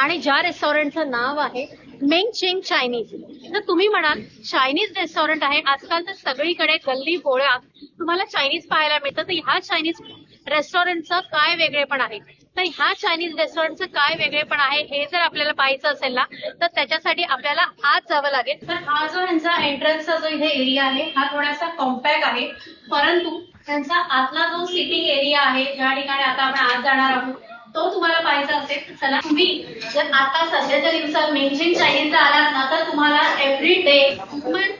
आणि ज्या रेस्टॉरंटचं नाव आहे मेंग चिंग चायनीज तर तुम्ही म्हणाल चायनीज रेस्टॉरंट आहे. आजकाल तर सगळीकडे गल्ली गोळ्या तुम्हाला चायनीज पाहायला मिळतं. तर ह्या चायनीज रेस्टॉरंटचं काय वेगळेपण आहे? तर ह्या चायनीज रेस्टॉरंटचं काय वेगळेपण आहे हे जर आपल्याला पाहायचं असेल ना तर त्याच्यासाठी आपल्याला आज जावं लागेल. तर हा जो यांचा एंट्रन्सचा जो इथे एरिया आहे हा थोडासा कॉम्पॅक्ट आहे. परंतु त्यांचा आतला जो सिटिंग एरिया आहे ज्या ठिकाणी आता आपण आज जाणार आहोत तो तुम्हाला पाहायचा असेल तर चला तुम्ही जर आता सध्याच्या दिवसात मेनजिंग चायनीजला आलात ना तर तुम्हाला एव्हरी डे वुमन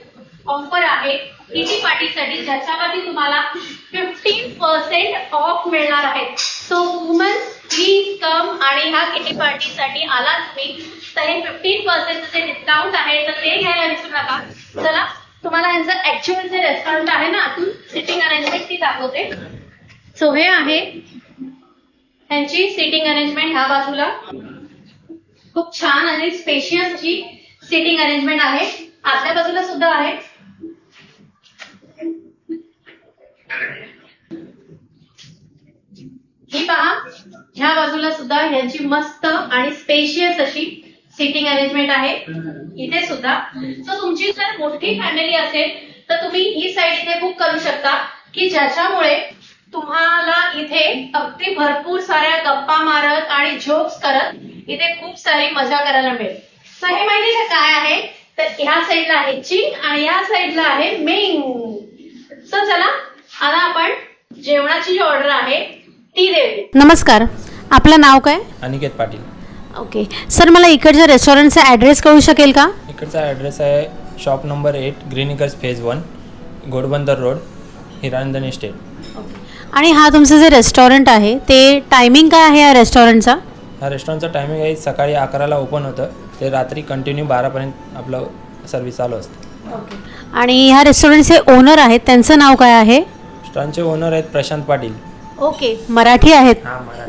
ऑफर आहे किटी पार्टीसाठी ज्याच्यावरती तुम्हाला फिफ्टीन पर्सेंट ऑफ मिळणार आहे. सो वुमन प्लीज कम आणि ह्या किटी पार्टीसाठी आला तुम्ही? तर हे फिफ्टीन पर्सेंट जे डिस्काउंट आहे तर ते घ्यायला विसरू नका. चला तुम्हाला यांचं ऍक्च्युअल जे रेस्टॉरंट आहे ना आतून सिटिंग अरेंजमेंट ती दाखवते. सो हे आहे त्यांची सिटिंग अरेंजमेंट ह्या बाजूला. खूप छान आणि स्पेशियस अशी सिटिंग अरेंजमेंट आहे. आतल्या बाजूला सुद्धा आहे. ही पहा ह्या बाजूला सुद्धा ह्यांची मस्त आणि स्पेशियस अशी सिटिंग अरेंजमेंट आहे. इथे सुद्धा. सो तुमची जर मोठी फॅमिली असेल तर तुम्ही ही साईड इथे बुक करू शकता की ज्याच्यामुळे तुम्हाला इथे अगदी भरपूर साऱ्या गप्पा मारत आणि जोक्स करत इथे खूप सारी मजा करायला मिळेल. तर हे माहिती का काय आहे? तर ह्या साईडला आहे चीन आणि ह्या साईडला आहे मेंग. सो चला आता आपण जेवणाची जी ऑर्डर आहे ती देऊया. नमस्कार. आपलं नाव काय? अनिकेत पाटील. ओके सर मला इकडच्या रेस्टॉरंटचा ॲड्रेस कळू शकेल का? इकडचा ॲड्रेस आहे shop number eight green acres phase one Ghodbunder road Hiranandani estate आणि हा तुमचं जे रेस्टॉरंट आहे ते टायमिंग काय आहे या रेस्टॉरंटचा हा रेस्टॉरंटचं टायमिंग आहे सकाळी अकराला ओपन होतं. ते रात्री कंटिन्यू बारापर्यंत आपलं सर्व्हिस चालू असतं. आणि ह्या रेस्टॉरंटचे ओनर आहेत त्यांचं नाव काय आहे? रेस्टॉरंटचे ओनर आहेत प्रशांत पाटील. ओके मराठी आहेत.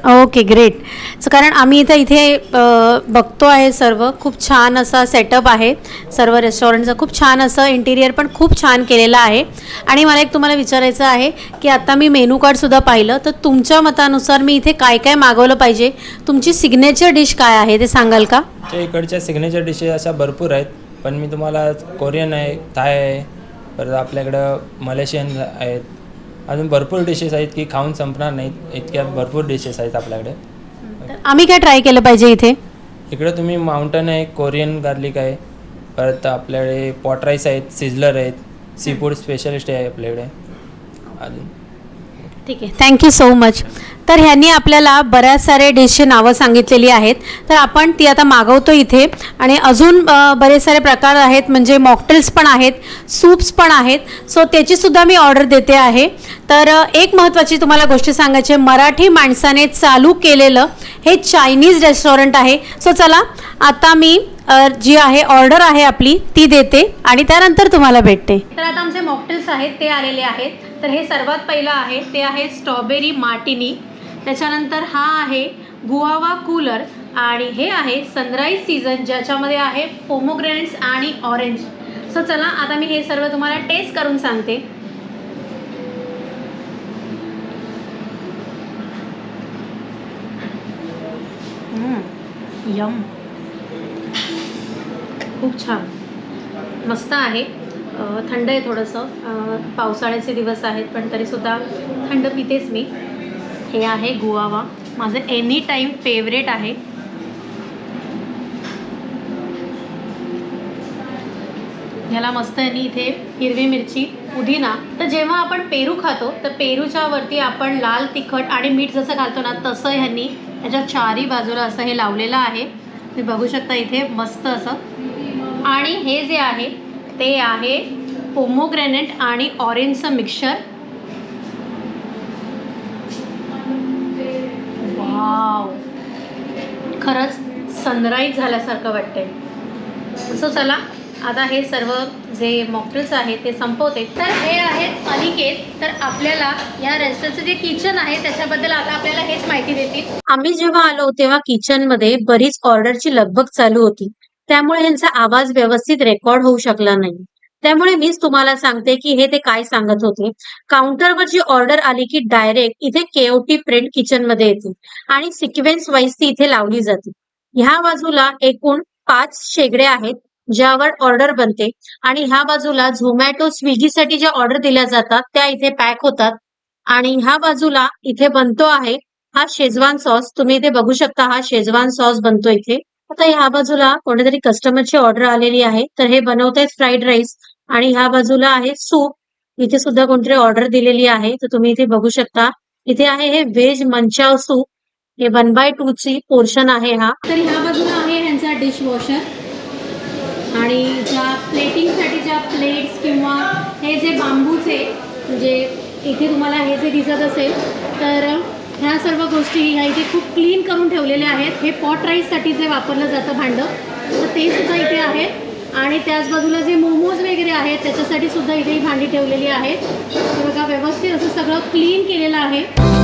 ओके ग्रेट सो कारण आम्ही इथं इथे बघतो आहे सर्व. खूप छान असा सेटअप आहे. सर्व रेस्टॉरंटचं खूप छान असं इंटिरियर पण खूप छान केलेलं आहे. आणि मला एक तुम्हाला विचारायचं आहे की आता मी मेनू कार्डसुद्धा पाहिलं तर तुमच्या मतानुसार मी इथे काय काय मागवलं पाहिजे? तुमची सिग्नेचर डिश काय आहे? ते सांगाल का? इकडच्या सिग्नेचर डिशेस अशा भरपूर आहेत. पण मी तुम्हाला कोरियन आहे थाय आहे परत आपल्याकडं मलेशियन आहेत अजून भरपूर डिशेस आहेत की खाऊन संपणार नाहीत. इतक्या भरपूर डिशेस आहेत आपल्याकडे. तर आम्ही काय ट्राय केलं पाहिजे इथे? इकडे तुम्ही माउंटन आहे कोरियन गार्लिक आहे. परत आपल्याकडे पॉट राईस आहेत सिझलर आहेत. सी फूड स्पेशलिस्ट आहे आपल्याकडे. अजून. ठीक आहे. थँक्यू सो मच तर ह्यांनी आपल्याला बऱ्याच सारे डिशची नावं सांगितलेली आहेत. तर आपण ती आता मागवतो इथे. आणि अजून बरेच सारे प्रकार आहेत. म्हणजे मॉकटेल्स पण आहेत सूप्स पण आहेत. सो त्याचीसुद्धा मी ऑर्डर देते आहे. तर एक महत्त्वाची तुम्हाला गोष्ट सांगायची मराठी माणसाने चालू केलेलं हे चायनीज रेस्टॉरंट आहे. सो चला आता मी जी आहे ऑर्डर आहे आपली ती देते आणि त्यानंतर तुम्हाला भेटते. तर आता आमचे मॉकटेल्स आहेत ते आलेले आहेत. तर हे सर्वात पहिलं आहे. ते आहे स्ट्रॉबेरी मार्टिनी त्याच्यानंतर हा आहे गुआवा कूलर आणि हे आहे सनराईज सीझन ज्याच्यामध्ये आहे पोमोग्रेनेट्स आणि ऑरेंज. सो चला आता मी हे सर्व तुम्हाला टेस्ट करून सांगते. यम. खूप छान. मस्त आहे. थंड आहे थोडंसं. पावसाळ्याचे दिवस आहेत पण तरीसुद्धा थंड पितेच मी. हे आहे गुआवा माझं एनी टाईम फेवरेट आहे. ह्याला मस्त यांनी इथे हिरवी मिरची पुदिना. तर जेव्हा आपण पेरू खातो तर पेरूच्या वरती आपण लाल तिखट आणि मीठ जसं घालतो ना तसं ह्यांनी याच्या चारी बाजूला असं हे लावलेलं आहे. तुम्ही बघू शकता इथे मस्त असं. आणि हे जे आहे ते आहे पोमोग्रेनेट आणि ऑरेंजचं मिक्सर वाव खरंच सनराईज झाल्यासारखं वाटतंय. सो चला आता हे सर्व जे मॉकटेल्स आहेत ते संपवते. तर हे आहेत अनिकेत. तर आपल्याला या रेस्टॉरंटचं जे किचन आहे त्याच्याबद्दल आता आपल्याला हेच माहिती देतील. आम्ही जेव्हा आलो तेव्हा किचनमध्ये बरीच ऑर्डरची लगबग चालू होती. त्यामुळे यांचा आवाज व्यवस्थित रेकॉर्ड होऊ शकला नाही. त्यामुळे मीच तुम्हाला सांगते की हे ते काय सांगत होते. काउंटरवर जी ऑर्डर आली की डायरेक्ट इथे केओटी प्रिंट किचनमध्ये येते आणि सिक्वेन्स वाईज ती इथे लावली जाते. ह्या बाजूला एकूण पाच शेगडे आहेत ज्यावर ऑर्डर बनते आणि ह्या बाजूला झोमॅटो स्विगीसाठी ज्या ऑर्डर दिल्या जातात त्या इथे पॅक होतात. आणि ह्या बाजूला इथे बनतो आहे हा शेजवान सॉस तुम्ही इथे बघू शकता हा शेजवान सॉस बनतो इथे. आता ह्या बाजूला कोणत्यातरी कस्टमरची ऑर्डर आलेली आहे. तर हे बनवत आहेत फ्राईड राईस आणि ह्या बाजूला आहे सूप. इथे सुद्धा कोणतरी ऑर्डर दिलेली आहे. तर तुम्ही इथे बघू शकता. इथे आहे हे व्हेज मंचाव सूप हे वन बाय टू ची पोर्शन आहे हा. तर ह्या बाजूला आहे ह्यांचा डिश वॉशर आणि ज्या प्लेटिंगसाठी ज्या प्लेट्स किंवा हे जे बांबूचे म्हणजे इथे तुम्हाला हे जे दिसत असेल तर ह्या सर्व गोष्टी ह्या इथे खूप क्लीन करून ठेवलेल्या आहेत. हे पॉट राईससाठी जे वापरलं जातं भांडं. तर ते सुद्धा इथे आहेत. आणि त्याच बाजूला जे मोमोज वगैरे आहेत त्याच्यासाठी सुद्धा इथे ही भांडी ठेवलेली आहेत. तर बघा व्यवस्थित असं सगळं क्लीन केलेलं आहे.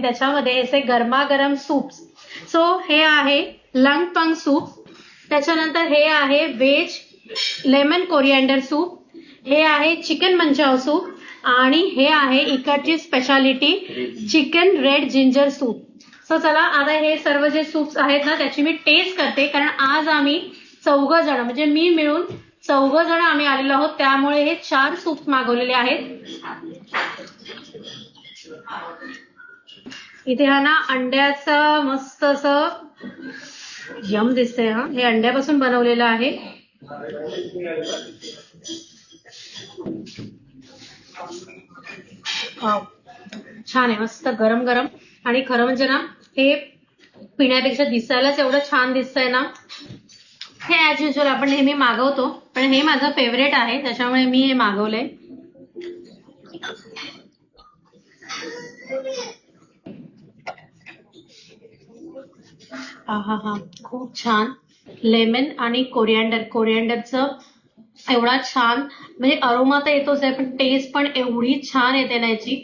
आणि त्याच्यामध्ये असे गरमागरम सूप सो हे आहे लंग पंग सूप त्याच्यानंतर हे आहे व्हेज लेमन कोरिअँडर सूप हे आहे चिकन मंचाव सूप आणि हे आहे इकडची speciality chicken red ginger soup so चला आता हे सर्व जे सूप्स आहेत ना त्याची मी टेस्ट करते. कारण आज आम्ही चौघ जण म्हणजे मी मिळून चौघ जण आम्ही आलेलो आहोत. त्यामुळे हे चार सूप मागवलेले आहेत. इथे हा ना अंड्याचं मस्त असं यम दिसतंय हा. हे अंड्यापासून बनवलेलं आहे. छान आहे मस्त गरम गरम. आणि खरं म्हणजे ना हे पिण्यापेक्षा दिसायलाच एवढं छान दिसतंय ना. हे ऍज युजल आपण नेहमी मागवतो. पण हे माझं फेवरेट आहे त्याच्यामुळे मी हे मागवलंय. हा हा हा. खूप छान. लेमन आणि कोरिअँडर कोरिअँडरचं एवढा छान म्हणजे अरोमा तर येतोच आहे पण टेस्ट पण एवढी छान येते ना याची.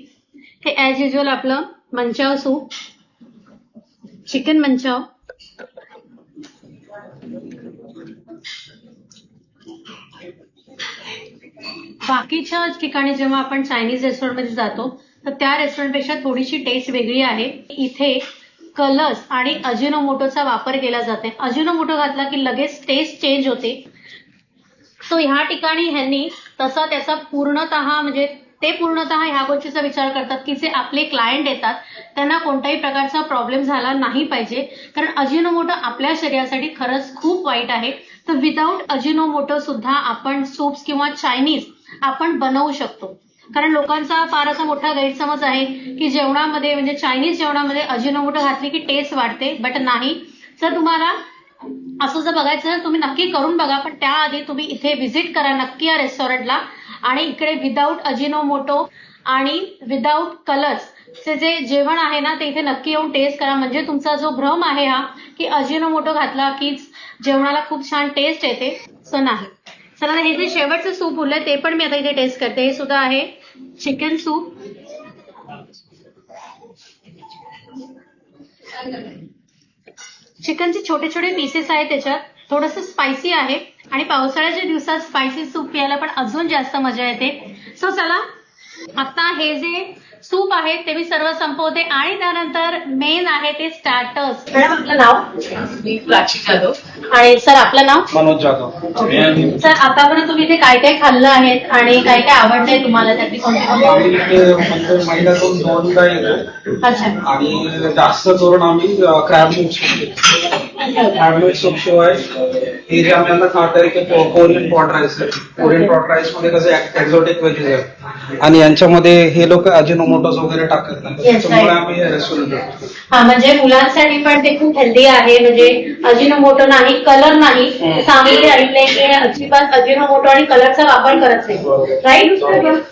हे ऍज युजल आपलं मंचाव सूप चिकन मंचाव. बाकीच्या ठिकाणी जेव्हा आपण चायनीज रेस्टॉरंटमध्ये जातो तर त्या रेस्टॉरंटपेक्षा थोडीशी टेस्ट वेगळी आहे. इथे कलर्स आणि अजिनोमोटोचा वापर केला जाते. अजिनोमोटो घातला की लगेच टेस्ट चेंज होते. सो ह्या ठिकाणी ह्यांनी तसा त्याचा पूर्णतः म्हणजे ते पूर्णतः ह्या गोष्टीचा विचार करतात की जे आपले क्लायंट येतात त्यांना कोणत्याही प्रकारचा प्रॉब्लेम झाला नाही पाहिजे. कारण अजिनोमोटो आपल्या शरीरासाठी खरंच खूप वाईट आहे. तर विदाऊट अजिनोमोटो सुद्धा आपण सूप्स किंवा चायनीज आपण बनवू शकतो. कारण लोकांचा फार असा मोठा गैरसमज आहे की जेवणामध्ये म्हणजे चायनीज जेवणामध्ये अजिनोमोटो घातली की टेस्ट वाढते बट नाही. जर तुम्हाला असं जर बघायचं तुम्ही नक्की करून बघा पण त्याआधी तुम्ही इथे व्हिजिट करा नक्की या रेस्टॉरंटला आणि इकडे विदाऊट अजिनोमोटो आणि विदाऊट कलर्स चे जे जेवण आहे ना ते इथे नक्की येऊन टेस्ट करा. म्हणजे तुमचा जो भ्रम आहे हा की अजिनोमोटो घातला की जेवणाला खूप छान टेस्ट येते सो नाही. चला हे जे शेवटचं सूप उरलंय ते पण मी आता इथे टेस्ट करते. हे सुद्धा आहे चिकन सूप चिकनचे छोटे छोटे पीसेस आहेत त्याच्यात. थोडंसं स्पायसी आहे. आणि पावसाळ्याच्या दिवसात स्पायसी सूप प्यायला पण अजून जास्त मजा येते. सो चला. आता हे जे सूप आहे ते मी सर्व संपवते. आणि त्यानंतर मेन आहे ते स्टार्टर्स मॅडम आपलं नाव? मी प्राची जाधव आणि सर आपलं नाव? मनोज जाधव. सर आतापर्यंत तुम्ही इथे काय काय खाल्लं आहे आणि काय काय आवडलंय तुम्हाला त्यातली येतो. अच्छा. आणि जास्त करून आम्ही crab mix crab mix soup शिवाय हे जे आम्ही आता खात आहे ते कोरियन पॉट राईस आहे. कोरियन पॉट राईसमध्ये कसं एक्झॉटिक व्हेजेस आहे आणि यांच्यामध्ये हे लोक अजिनोमोटोज वगैरे टाकत नाही त्याच्यामुळे. आम्ही रेस्टॉरंट हा म्हणजे मुलांसाठी पण ते खूप हेल्दी आहे. म्हणजे अजिनोमोटो नाही कलर नाही. सांगितले ऐकले की अजिबात अजिनोमोटो आणि कलरचा वापर करत नाही. राईट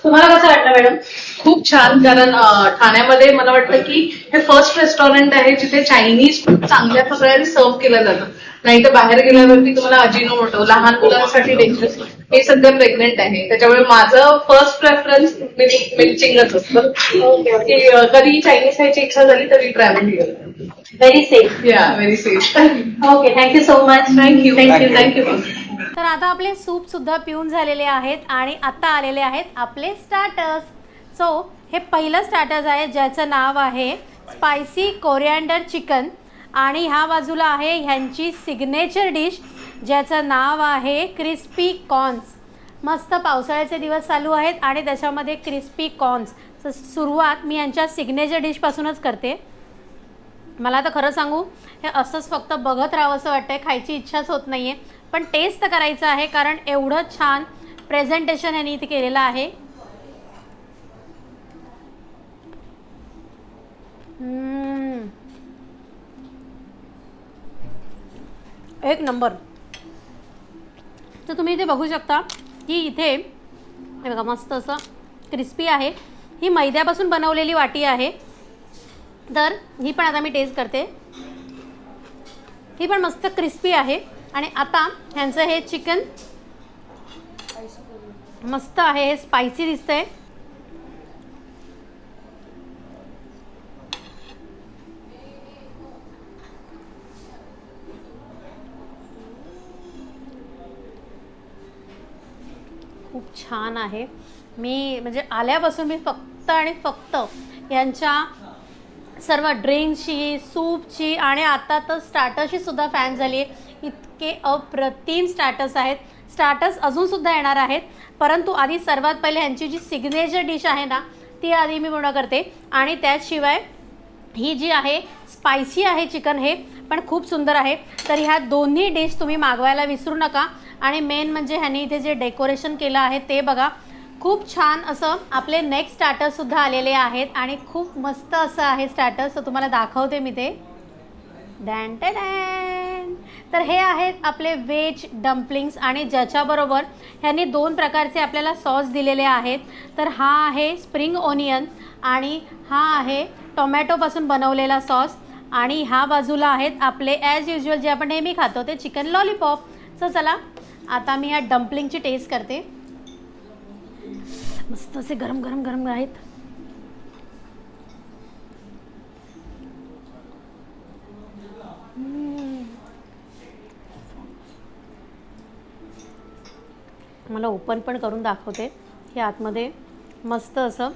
तुम्हाला कसं वाटलं मॅडम खूप छान कारण ठाण्यामध्ये मला वाटतं की हे फर्स्ट रेस्टॉरंट आहे जिथे चायनीज खूप चांगल्या प्रकारे सर्व केलं जातं. नाही तर बाहेर गेल्यावरती तुम्हाला अजिनोमोटो लहान मुलांसाठी डेंजरस हे सध्या प्रेग्नेंट आहे. त्याच्यामुळे माझं फर्स्ट प्रेफरन्स मिल्चिंगच असतं. की कधी चायनीज खायची इच्छा झाली तरी ट्रॅव्हल केलं व्हेरी सेफ या very safe okay thank you so much thank you thank you thank you तर आता आपले सूप सुद्धा पिऊन झालेले आहेत आणि आता आलेले आहेत आपले स्टार्टर्स सो हे पहिलं स्टार्टर्स आहे ज्याचं नाव आहे स्पायसी कोरिअँडर चिकन आणि ह्या बाजूला आहे ह्यांची सिग्नेचर डिश ज्याचं नाव आहे क्रिस्पी कॉर्न्स मस्त पावसाळ्याचे दिवस चालू आहेत आणि त्याच्यामध्ये क्रिस्पी कॉर्न्स सुरुवात मी यांच्या सिग्नेचर डिशपासूनच करते. मला तर खरं सांगू हे असंच फक्त बघत राहावं असं वाटतंय. खायची इच्छाच होत नाही आहे पण टेस्ट तर करायचं आहे कारण एवढं छान प्रेझेंटेशन यांनी इथे केलेलं आहे. mm. एक नंबर. तर तुम्ही इथे बघू शकता की इथे बघा मस्त असं क्रिस्पी आहे. ही मैद्यापासून बनवलेली वाटी आहे. तर ही पण आता मी टेस्ट करते. ही पण मस्त क्रिस्पी आहे. आणि आता ह्यांचं हे चिकन मस्त आहे हे स्पायसी दिसतंय. खूप छान आहे. मी म्हणजे आल्यापासून मी फक्त आणि फक्त यांच्या सर्व ड्रिंकची सूपची आणि आता तर स्टार्टरशी सुद्धा फॅन झाली आहे इतके अप्रतिम स्टार्टर्स आहेत. स्टार्टर्स अजूनसुद्धा येणार आहेत. परंतु आधी सर्वात पहिले यांची जी सिग्नेचर डिश आहे ना ती आधी मी पूर्ण करते. आणि त्याशिवाय ही जी आहे स्पायसी आहे चिकन हे पण खूप सुंदर आहे. तर ह्या दोन्ही डिश तुम्ही मागवायला विसरू नका. आणि मेन म्हणजे ह्यांनी इथे जे डेकोरेशन केलं आहे ते बघा. खूप छान असं आपले नेक्स्ट स्टार्टरसुद्धा आलेले आहेत आणि खूप मस्त असं आहे स्टार्टर्स तर तुम्हाला दाखवते मी ते. डॅन डॅन. तर हे आहेत आपले व्हेज डम्पलिंग्स आणि ज्याच्याबरोबर ह्यांनी दोन प्रकारचे आपल्याला सॉस दिलेले आहेत. तर हा आहे स्प्रिंग ओनियन आणि हा आहे टोमॅटोपासून बनवलेला सॉस आणि ह्या बाजूला आहेत आपले ॲज युजल जे आपण नेहमी खातो ते चिकन लॉलीपॉप सो चला आता मी या डम्पलिंगची टेस्ट करते. मस्त असे गरम गरम गरम आहेत. मला ओपन पण करून दाखवते. हे आतमध्ये मस्त असं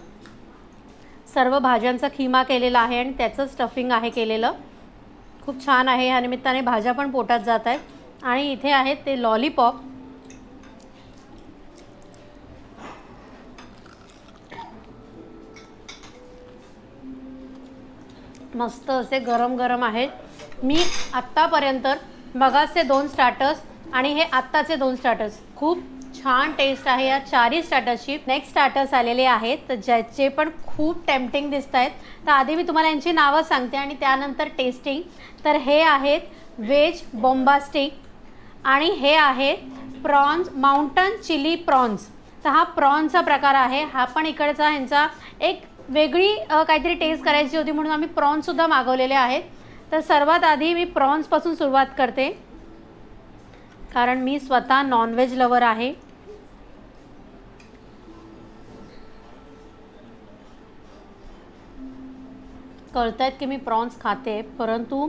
सर्व भाज्यांचा खिमा केलेला आहे आणि त्याचं स्टफिंग आहे केलेलं. खूप छान आहे. या निमित्ताने भाज्या पण पोटात जात आहेत. आणि इथे आहेत ते लॉलीपॉप मस्त असे गरम गरम आहेत. मी आत्तापर्यंत मगाचे दोन स्टार्टर्स आणि हे आत्ताचे दोन स्टार्टर्स खूप छान टेस्ट आहे या चारही स्टार्टर्सची नेक्स्ट स्टार्टर्स आलेले आहेत तर ज्याचे पण खूप टेम्पटिंग दिसत आहेत. तर आधी मी तुम्हाला यांची नावं सांगते आणि त्यानंतर टेस्टिंग तर हे आहेत व्हेज बॉम्बास्टिक आणि हे आहे प्रॉन्स माउंटन चिली प्रॉन्स. तर हा प्रॉन्सचा प्रकार आहे. हा पण इकडचा ह्यांचा एक वेगळी काहीतरी टेस्ट करायची होती म्हणून आम्ही प्रॉन्ससुद्धा मागवलेले आहेत. तर सर्वात आधी मी प्रॉन्सपासून सुरुवात करते. कारण मी स्वतः नॉनव्हेज लवर आहे. कळत आहेत की मी प्रॉन्स खाते परंतु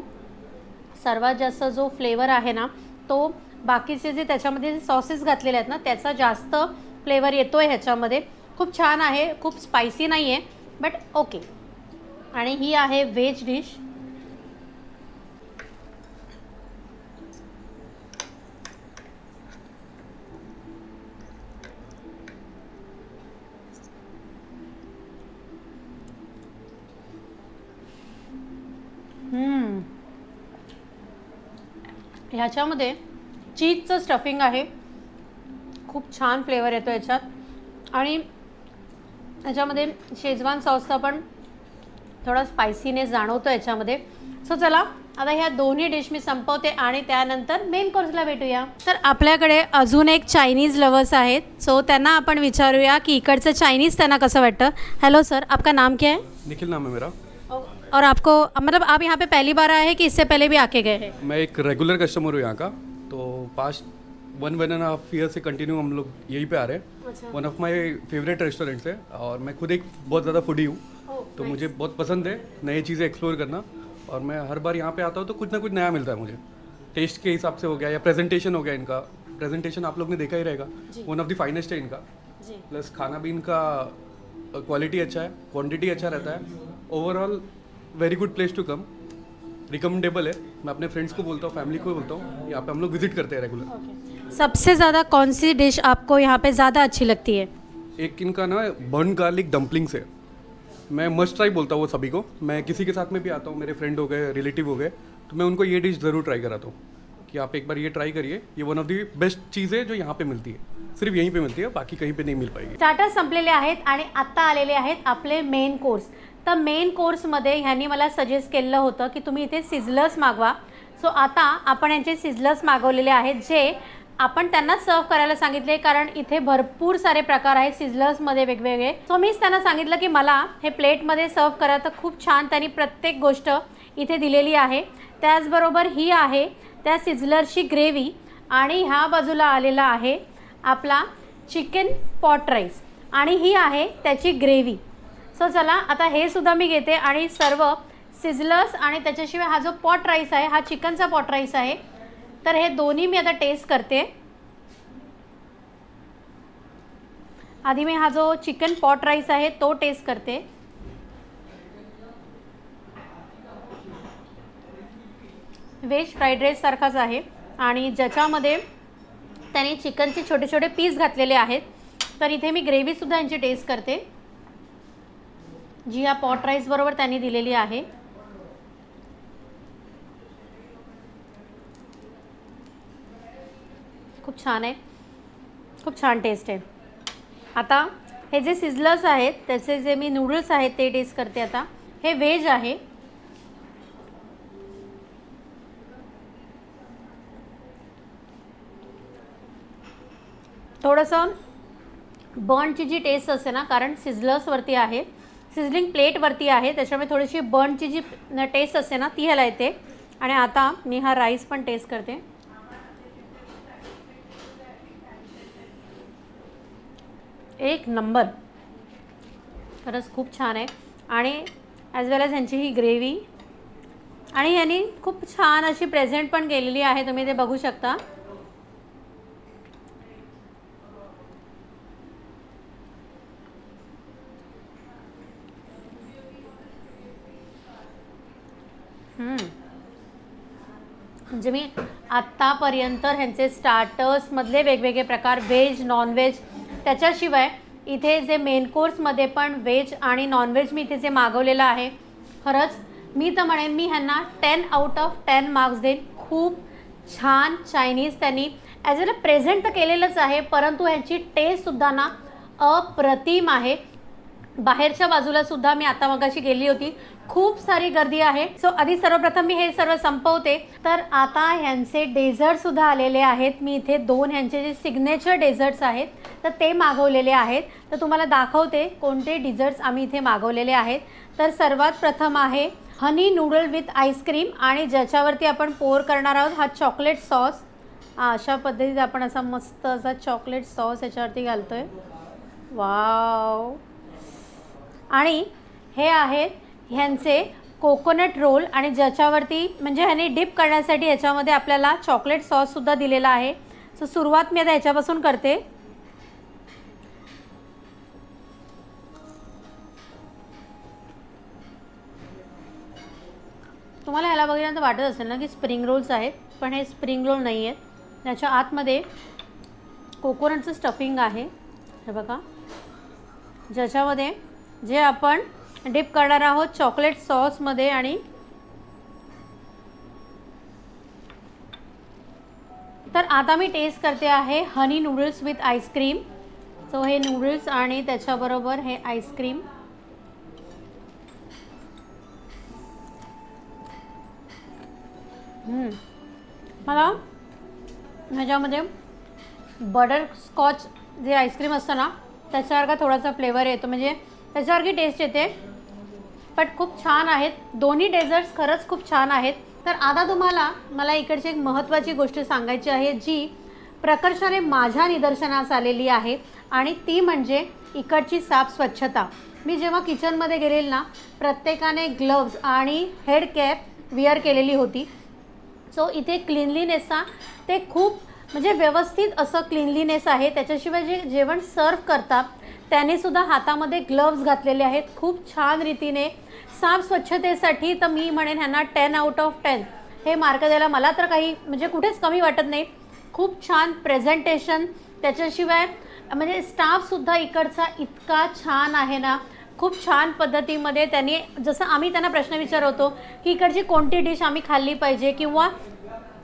सर्वात जास्त जो फ्लेवर आहे ना तो बाकीचे जे त्याच्यामध्ये सॉसेस घातलेले आहेत ना त्याचा जास्त फ्लेवर येतो आहे ह्याच्यामध्ये. खूप छान आहे खूप स्पायसी नाही आहे बट ओके आणि ही आहे व्हेज डिश हम्म. ह्याच्यामध्ये चीजचं स्टफिंग आहे. खूप छान फ्लेवर येतो याच्यात. आणि ह्याच्यामध्ये शेजवान सॉसचा पण थोडा स्पायसीनेस जाणवतो याच्यामध्ये. सो चला आता ह्या दोन्ही डिश मी संपवते आणि त्यानंतर मेन कोर्सला भेटूया. तर आपल्याकडे अजून एक चायनीज लवर्स आहेत. सो त्यांना आपण विचारूया की इकडचं चायनीज त्यांना कसं वाटतं? हॅलो सर आपका नाम क्या है? निखिल नाम है मेरा। और आपको मतलब आप यहाँ पे पहली बार आए हैं कि इससे पहले भी आके गए हैं? मैं एक रेगुलर कस्टमर हूँ यहाँ का। तो past one one and half year say continue हम लोग यहीं पे आ रहे हैं। One of my favourite restaurants है और मैं खुद एक बहुत ज़्यादा फूडी हूँ। तो मुझे बहुत पसंद है नई चीज़ें एक्सप्लोर करना और मैं हर बार यहाँ पे आता हूँ तो कुछ ना कुछ नया मिलता है मुझे। टेस्ट के हिसाब से हो गया या प्रेजेंटेशन हो गया इनका। प्रेजेंटेशन आप लोग ने देखा ही रहेगा। वन ऑफ़ द फाइनेस्ट है इनका। प्लस खाना भी इनका क्वालिटी अच्छा है क्वांटिटी अच्छा रहता है। Overall very good place to come recommendable है। मैं अपने फ्रेंड्स को बोलता हूँ फैमिली को बोलता हूँ यहाँ पे हम लोग विजिट करते हैं रेगुलर सबसे ज़्यादा कौन सी डिश आपको यहाँ पे ज़्यादा अच्छी लगती है? एक इनका ना बर्न गार्लिक डम्पलिंग्स है। मैं मस्ट ट्राई बोलता हूँ वो सभी को। मैं किसी के साथ में भी आता हूँ मेरे फ्रेंड हो गए रिलेटिव हो गए तो मैं उनको ये डिश ज़रूर ट्राई कराता हूँ कि आप एक बार ये ट्राई करिए। ये वन ऑफ दी बेस्ट चीज़ है जो यहाँ पे मिलती है। सिर्फ यहीं पे मिलती है बाकी कहीं पे नहीं मिल पाएगी। स्टार्टर संपलेले आहेत आणि आत्ता आलेले आहेत आपले मेन कोर्स तर मेन कोर्समध्ये ह्यांनी मला सजेस्ट केलेलं होतं की तुम्ही इथे सिझलर्स मागवा. सो आता आपण यांचे सिझलर्स मागवलेले आहेत जे आपण त्यांना सर्व करायला सांगितले कारण इथे भरपूर सारे प्रकार आहेत सिझलर्समध्ये वेगवेगळे. सो मीच त्यांना सांगितलं की मला हे प्लेटमध्ये सर्व करा तर खूप छान त्यांनी प्रत्येक गोष्ट इथे दिलेली आहे. त्याचबरोबर ही आहे त्या सिझलरची ग्रेव्ही आणि ह्या बाजूला आलेला आहे आपला चिकन पॉट राईस आणि ही आहे त्याची ग्रेव्ही सो चला आता हे सुद्धा मी घेते आणि सर्व सिझलर्स आणि त्याच्याशिवाय हा जो पॉट राईस आहे हा चिकनचा पॉट राईस आहे तर हे दोन्ही मी आता टेस्ट करते. आधी मी हा जो चिकन पॉट राईस आहे तो टेस्ट करते. व्हेज फ्राईड राईस सारखाच आहे आणि ज्याच्यामध्ये त्याने चिकनचे छोटे छोटे पीस घातलेले आहेत तर इथे मी ग्रेव्हीसुद्धा यांची टेस्ट करते. जी ह्या पॉट राईस बरोबर त्यांनी दिलेली आहे. खूप छान आहे. खूप छान टेस्ट आहे. आता हे जे सिझलर्स आहेत त्याचे जे मी नूडल्स आहेत ते टेस्ट करते आता. हे व्हेज आहे. थोडंसं बर्नची जी टेस्ट असते ना कारण सिझलर्सवरती आहे. सिझलिंग प्लेटवरती आहे त्याच्यामुळे थोडीशी बर्नची जी टेस्ट असते ना ती ह्याला येते. आणि आता मी हा राईस पण टेस्ट करते. एक नंबर. खरंच खूप छान आहे. आणि ॲज वेल एज ह्यांची ही ग्रेव्ही आणि ह्यांनी खूप छान अशी प्रेझेंट पण केलेली आहे तुम्ही ते बघू शकता. म्हणजे मी आत्तापर्यंत ह्यांचे स्टार्टर्समधले वेगवेगळे प्रकार व्हेज नॉनव्हेज त्याच्याशिवाय इथे जे मेन कोर्समध्ये पण व्हेज आणि नॉनव्हेज मी इथे जे मागवलेलं आहे खरंच मी तर म्हणेन मी ह्यांना ten out of ten marks देईन. खूप छान चायनीज त्यांनी ॲज अ प्रेझेंट तर केलेलंच आहे परंतु ह्यांची टेस्टसुद्धा ना अप्रतिम आहे. बाहेरच्या बाजूला सुद्धा मी आता मगाशी गेली होती. खूप सारी गर्दी आहे. सो आधी सर्वप्रथम मी हे सर्व संपवते. तर आता ह्यांचे डेझर्ट सुद्धा आलेले आहेत. मी इथे दोन ह्यांचे जे सिग्नेचर डेझर्ट्स आहेत तर ते मागवलेले आहेत. तर तुम्हाला दाखवते कोणते डिझर्ट्स आम्ही इथे मागवलेले आहेत. तर सर्वात प्रथम आहे हनी नूडल विथ आईस्क्रीम आणि ज्याच्यावरती आपण पोर करणार आहोत हा चॉकलेट सॉस अशा पद्धतीत आपण असा मस्त असा चॉकलेट सॉस याच्यावरती आहे वाव आणि हे आहेत ह्यांचे कोकोनट रोल आणि ज्याच्यावरती म्हणजे ह्याने डिप करण्यासाठी ह्याच्यामध्ये आपल्याला चॉकलेट सॉससुद्धा दिलेला आहे. सो सुरुवात मी आता ह्याच्यापासून करते. तुम्हाला ह्याला बघितल्यानंतर वाटत असेल ना की स्प्रिंग रोल्स आहेत पण हे स्प्रिंग रोल नाही आहेत. त्याच्या आतमध्ये कोकोनटचं स्टफिंग आहे. हे बघा. ज्याच्यामध्ये जे आपण डिप करणार आहोत चॉकलेट सॉसमध्ये आणि तर आता मी टेस्ट करते आहे honey noodles with ice cream so हे नूडल्स आणि त्याच्याबरोबर हे आईस्क्रीम मला ह्याच्यामध्ये बटर स्कॉच जे आईस्क्रीम असतं ना त्याच्यासारखा थोडासा फ्लेवर येतो. म्हणजे त्याच्यासारखी टेस्ट येते. बट खूप छान आहेत. दोन्ही डेझर्ट्स खरंच खूप छान आहेत. तर आता तुम्हाला मला इकडची एक महत्त्वाची गोष्ट सांगायची आहे जी प्रकर्षाने माझ्या निदर्शनास आलेली आहे. आणि ती म्हणजे इकडची साफ स्वच्छता. मी जेव्हा किचनमध्ये गेलेल ना प्रत्येकाने ग्लव्ज आणि हेड कॅप विअर केलेली होती. सो इथे क्लिनलीनेसचा ते खूप म्हणजे व्यवस्थित असं क्लिनलीनेस आहे. त्याच्याशिवाय जे जेवण सर्व करतात त्याने सुद्धा हातामध्ये ग्लव्ज घातलेले आहेत. खूप छान रीतीने साफ स्वच्छतेसाठी तर मी म्हणेन ह्यांना टेन आउट ऑफ टेन हे मार्क द्यायला मला तर काही म्हणजे कुठेच कमी वाटत नाही. खूप छान प्रेझेंटेशन त्याच्याशिवाय म्हणजे स्टाफसुद्धा इकडचा इतका छान आहे ना. खूप छान पद्धतीमध्ये त्यांनी जसं आम्ही त्यांना प्रश्न विचारवतो की इकडची कोणती डिश आम्ही खाल्ली पाहिजे किंवा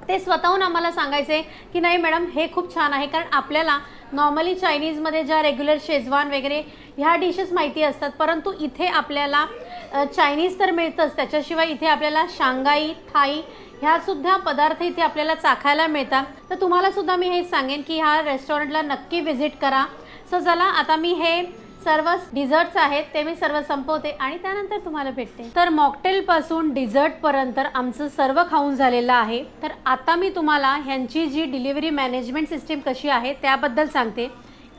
ते स्वतःहून आम्हाला सांगायचे की नाही मॅडम हे खूप छान आहे. कारण आपल्याला नॉर्मली चायनीजमध्ये ज्या रेग्युलर शेजवान वगैरे ह्या डिशेस माहिती असतात. परंतु इथे आपल्याला चायनीज तर मिळतंच. त्याच्याशिवाय इथे आपल्याला शांगाई थाई ह्यासुद्धा पदार्थ इथे आपल्याला चाखायला मिळतात. तर तुम्हालासुद्धा मी हे सांगेन की ह्या रेस्टॉरंटला नक्की व्हिजिट करा. सो चला आता मी हे सर्व डिझर्ट्स आहेत ते मी सर्व संपवते आणि त्यानंतर तुम्हाला भेटते. तर मॉकटेलपासून डिझर्टपर्यंत आमचं सर्व खाऊन झालेलं आहे. तर आता मी तुम्हाला ह्यांची जी डिलिव्हरी मॅनेजमेंट सिस्टीम कशी आहे त्याबद्दल सांगते.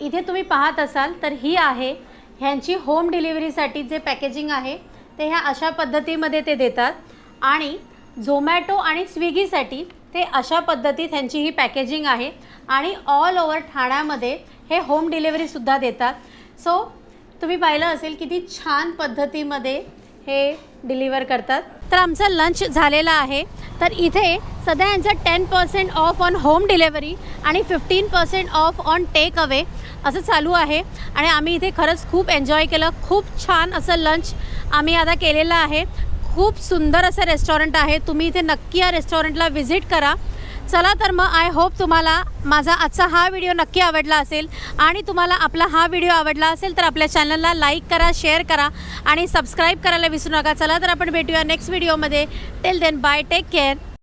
इथे तुम्ही पाहत असाल तर ही आहे ह्यांची होम डिलिव्हरीसाठी जे पॅकेजिंग आहे ते ह्या अशा पद्धतीमध्ये ते देतात. आणि झोमॅटो आणि स्विगीसाठी ते अशा पद्धतीत ह्यांची ही पॅकेजिंग आहे. आणि ऑल ओव्हर ठाण्यामध्ये हे होम डिलेवरीसुद्धा देतात. सो तुम्ही पाहिलं असेल किती छान पद्धतीमध्ये हे डिलिव्हर करतात. तर आमचं लंच झालेलं आहे. तर इथे सध्या यांचं ten percent off on home delivery आणि fifteen percent off on take away असं चालू आहे. आणि आम्ही इथे खरंच खूप एन्जॉय केलं. खूप छान असं लंच आम्ही आता केलेलं आहे. खूप सुंदर असं रेस्टॉरंट आहे. तुम्ही इथे नक्की या रेस्टॉरंटला व्हिजिट करा. चला तर मग आय होप तुम्हाला माझा आजचा हा व्हिडिओ नक्की आवडला असेल. आणि तुम्हाला आपला हा व्हिडिओ आवडला असेल तर आपल्या चॅनलला लाईक करा शेअर करा आणि सबस्क्राईब करायला विसरू नका. चला तर आपण भेटूया नेक्स्ट व्हिडिओमध्ये till then bye take care